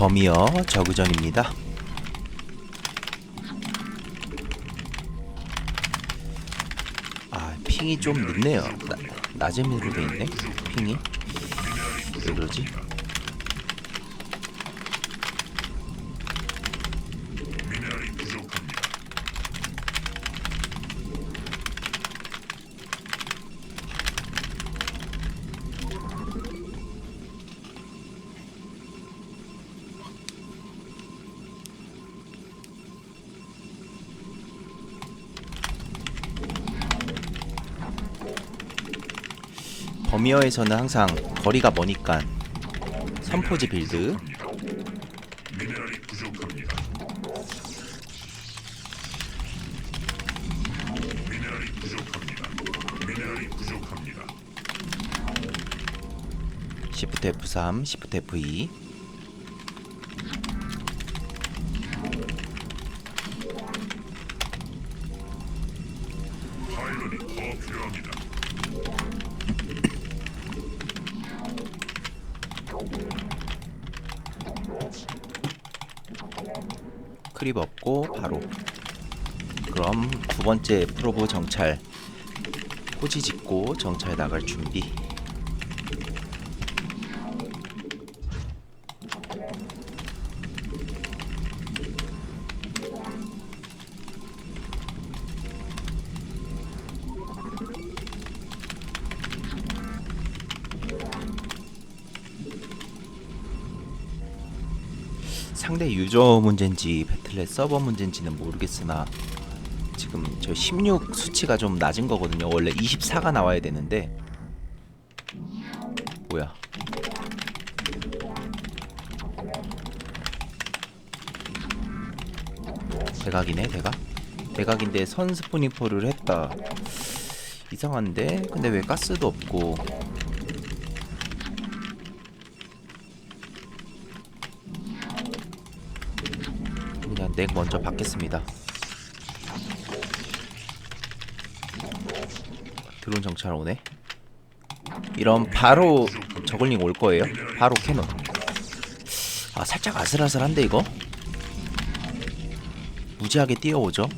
범이어 저그전입니다. 아 핑이 좀 늦네요. 나, 낮에 미로 돼 있네. 핑이 왜 그러지? 범이어에서는 항상 거리가 머니깐 선포지 빌드. 시프트 F3, 시프트 F2 번째 프로브 정찰. 포지 짓고 정찰 나갈 준비. 상대 유저 문제인지 배틀넷 서버 문제인지는 모르겠으나 지금 저 16 수치가 좀 낮은 거거든요. 원래 24가 나와야 되는데 뭐야? 대각이네 대각. 대각인데 선 스포니포를 했다. 이상한데? 근데 왜 가스도 없고 그냥 넥 먼저 받겠습니다. 드론 정찰 오네. 이런 바로 저글링 올 거예요. 바로 캐논. 아 살짝 아슬아슬한데 이거? 무지하게 뛰어오죠.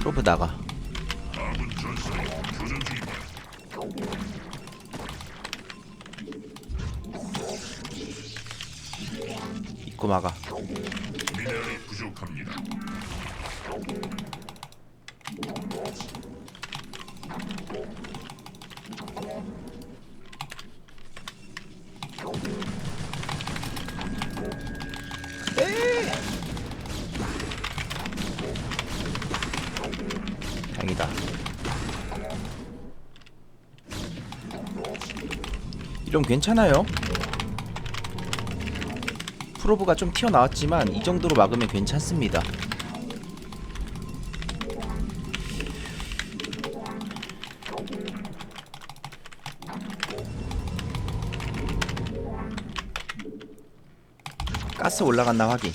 프로브 나가. 입고 막아. 이럼 괜찮아요. 프로브가 좀 튀어나왔지만 이 정도로 막으면 괜찮습니다. 가스 올라갔나 확인.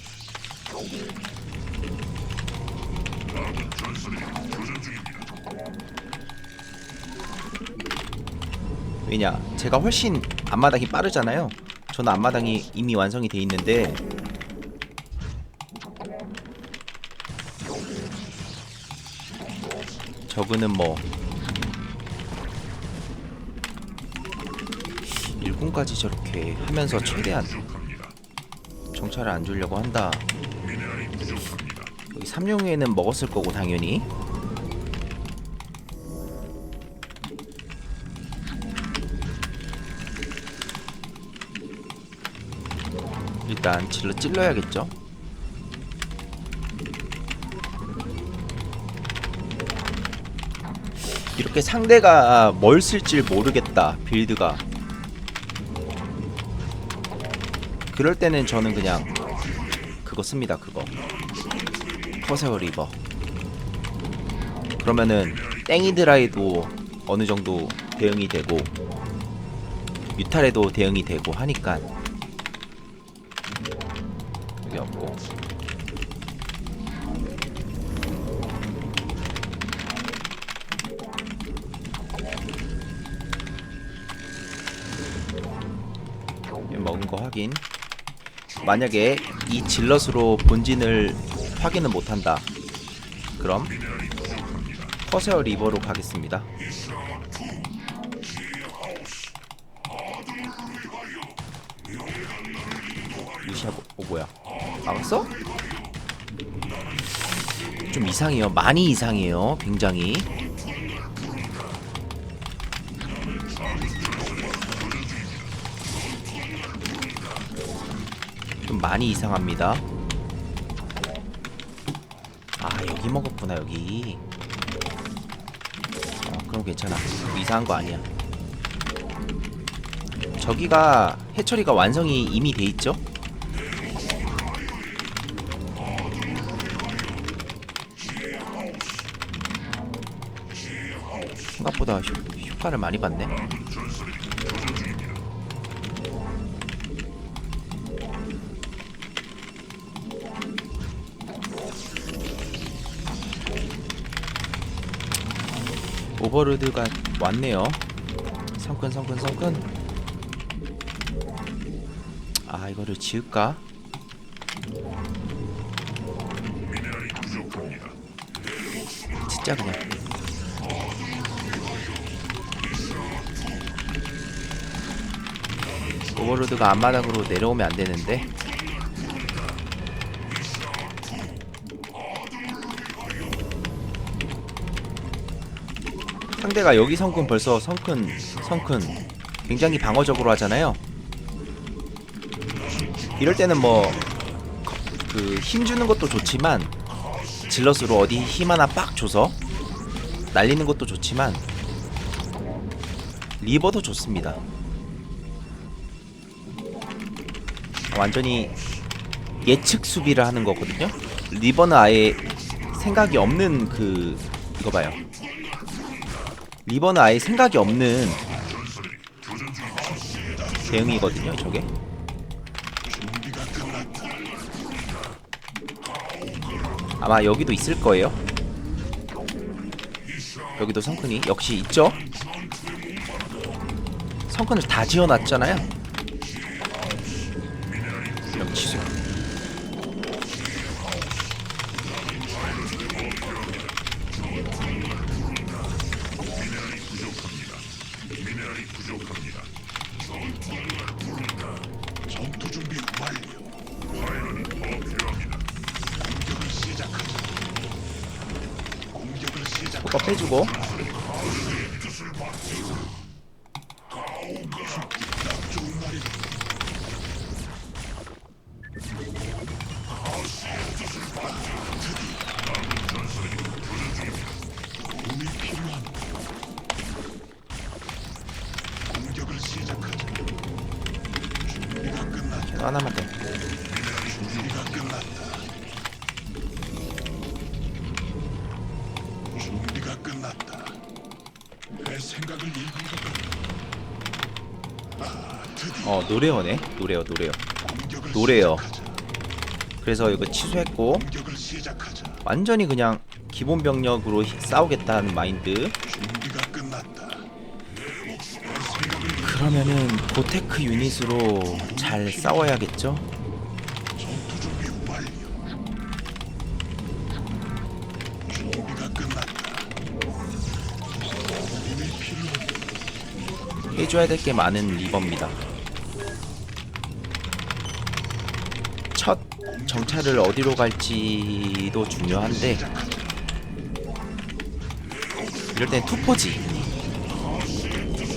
왜냐 제가 훨씬 앞마당이 빠르잖아요 저는 앞마당이 이미 완성이 돼 있는데 저그는 뭐 일꾼까지 저렇게 하면서 최대한. 정찰을 안 주려고 한다. 여기 삼룡회는 먹었을 거고 당연히 일단 질러 찔러야겠죠? 이렇게 상대가 뭘 쓸지 모르겠다 빌드가. 그럴 때는 저는 그냥 그거 씁니다 그거. 퍼세어 리버. 그러면은 땡이 드라에도 어느 정도 대응이 되고 유탈에도 대응이 되고 하니까 확인. 만약에 이 질럿으로 본진을 확인을 못한다. 그럼 커세어 리버로 가겠습니다. 무시하고 어 뭐야 막았어? 좀 이상해요 많이 이상해요 굉장히 좀 많이 이상합니다 아 여기 먹었구나 여기 어 그럼 괜찮아 이상한 거 아니야 저기가 해처리가 완성이 이미 돼 있죠? 생각보다 효, 효과를 많이 받네. 오버로드가 왔네요. 성큰 성큰 성큰. 아 이거를 지을까? 진짜 그냥. 오버로드가 앞마당으로 내려오면 안 되는데. 상대가 여기 성큰 벌써 성큰 성큰 굉장히 방어적으로 하잖아요. 이럴 때는 뭐 그 힘 주는 것도 좋지만 질럿으로 어디 힘 하나 빡 줘서 날리는 것도 좋지만 리버도 좋습니다. 완전히 예측 수비를 하는 거거든요. 리버는 아예 생각이 없는 그 이거 봐요. 리버는 아예 생각이 없는 대응이거든요. 저게. 아마 여기도 있을 거예요. 여기도 성큰이 역시 있죠? 성큰을 다 지어놨잖아요. 효과 빼주고 내 생각을 읽은 것 같다. 아, 드디어 어 노래어네. 노래어 노래어. 공격을 노래요. 시작하자. 그래서 이거 취소했고 공격을 시작하자. 완전히 그냥 기본 병력으로 히- 싸우겠다는 마인드. 준비가 끝났다. 그러면은 고테크 유닛으로 잘 싸워야겠죠? 해줘야 될 게 많은 리버입니다. 첫 정찰을 어디로 갈지도 중요한데 이럴 땐 투포지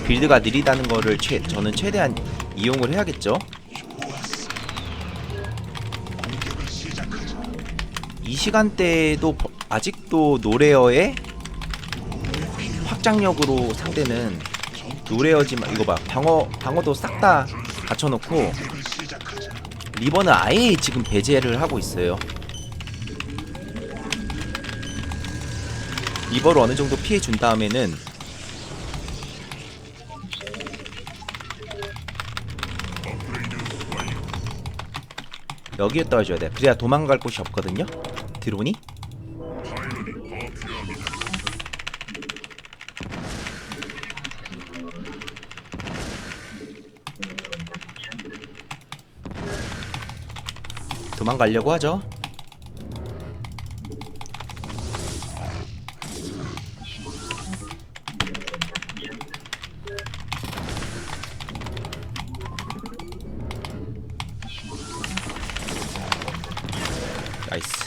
빌드가 느리다는 거를 최, 저는 최대한 이용을 해야겠죠. 이 시간대에도 버- 아직도 노레어의 확장력으로 상대는 노레어지만 이거 봐 방어 방어도 싹 다 갖춰놓고. 리버는 아예 지금 배제를 하고 있어요. 리버를 어느 정도 피해 준 다음에는 여기에 떨어져야 돼. 그래야 도망갈 곳이 없거든요. 드론이. 그만 가려고 하죠. 나이스.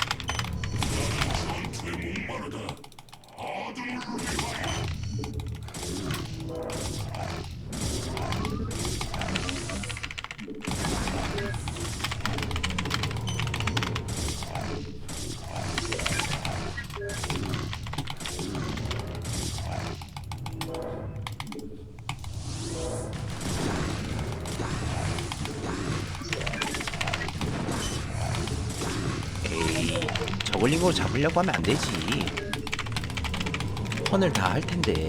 저글링으로 잡으려고 하면 안 되지. 턴을 다 할 텐데.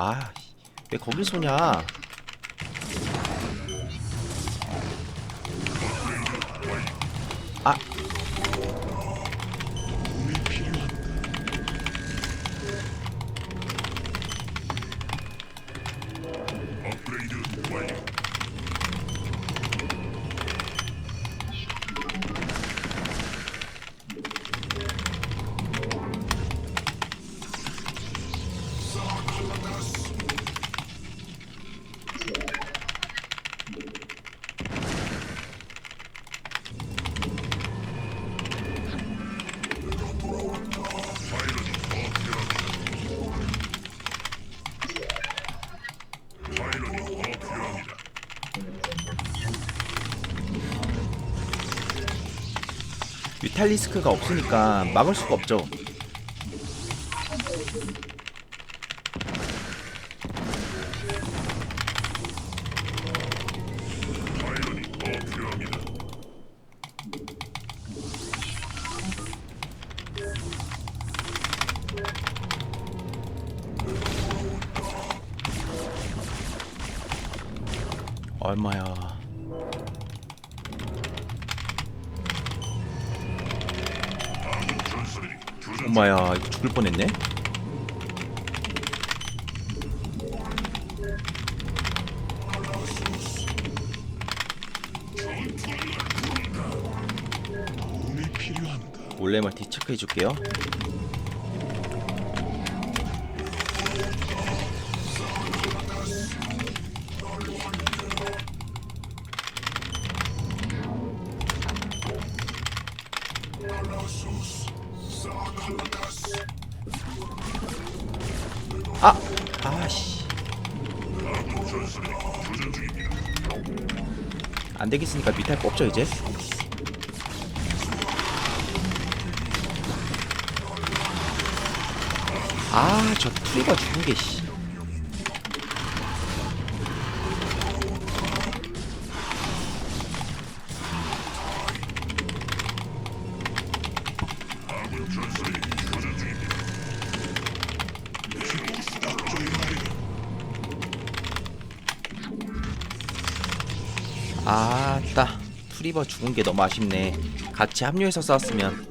아, 왜 거길 쏘냐? 뮤탈리스크가 없으니까 막을 수가 없죠. 야, 이거 죽을 뻔했네. 도움이 필요한가? 몰래 멀티 체크해 줄게요. 아, 아씨, 아군 전설이 교전 중입니다. 안 되겠으니까 밑에 할 거 없죠 이제? 아, 저 트리가 죽은 게 씨. 아따 투리버 죽은 게 너무 아쉽네 같이 합류해서 싸웠으면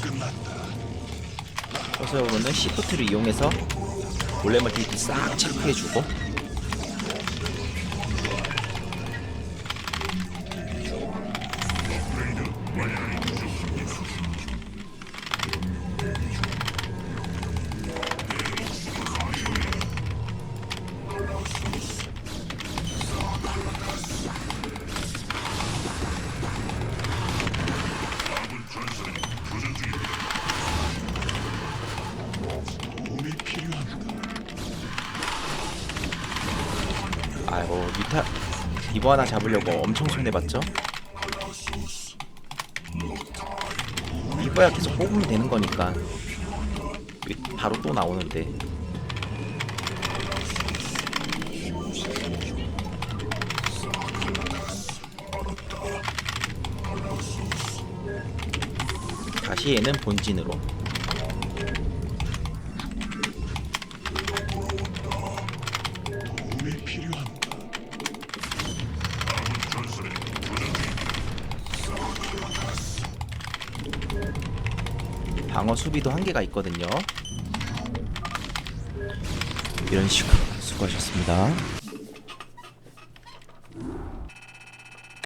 끝났다. 허세어로는 시프트를 이용해서 몰래 멀티 싹 체크해주고 이거 하나 잡으려고 엄청 손해봤죠? 이거야 계속 뽑으면 되는 거니까. 왜 바로 또 나오는데. 다시 얘는 본진으로 수비도 한계가 있거든요. 이런 식으로 수고하셨습니다.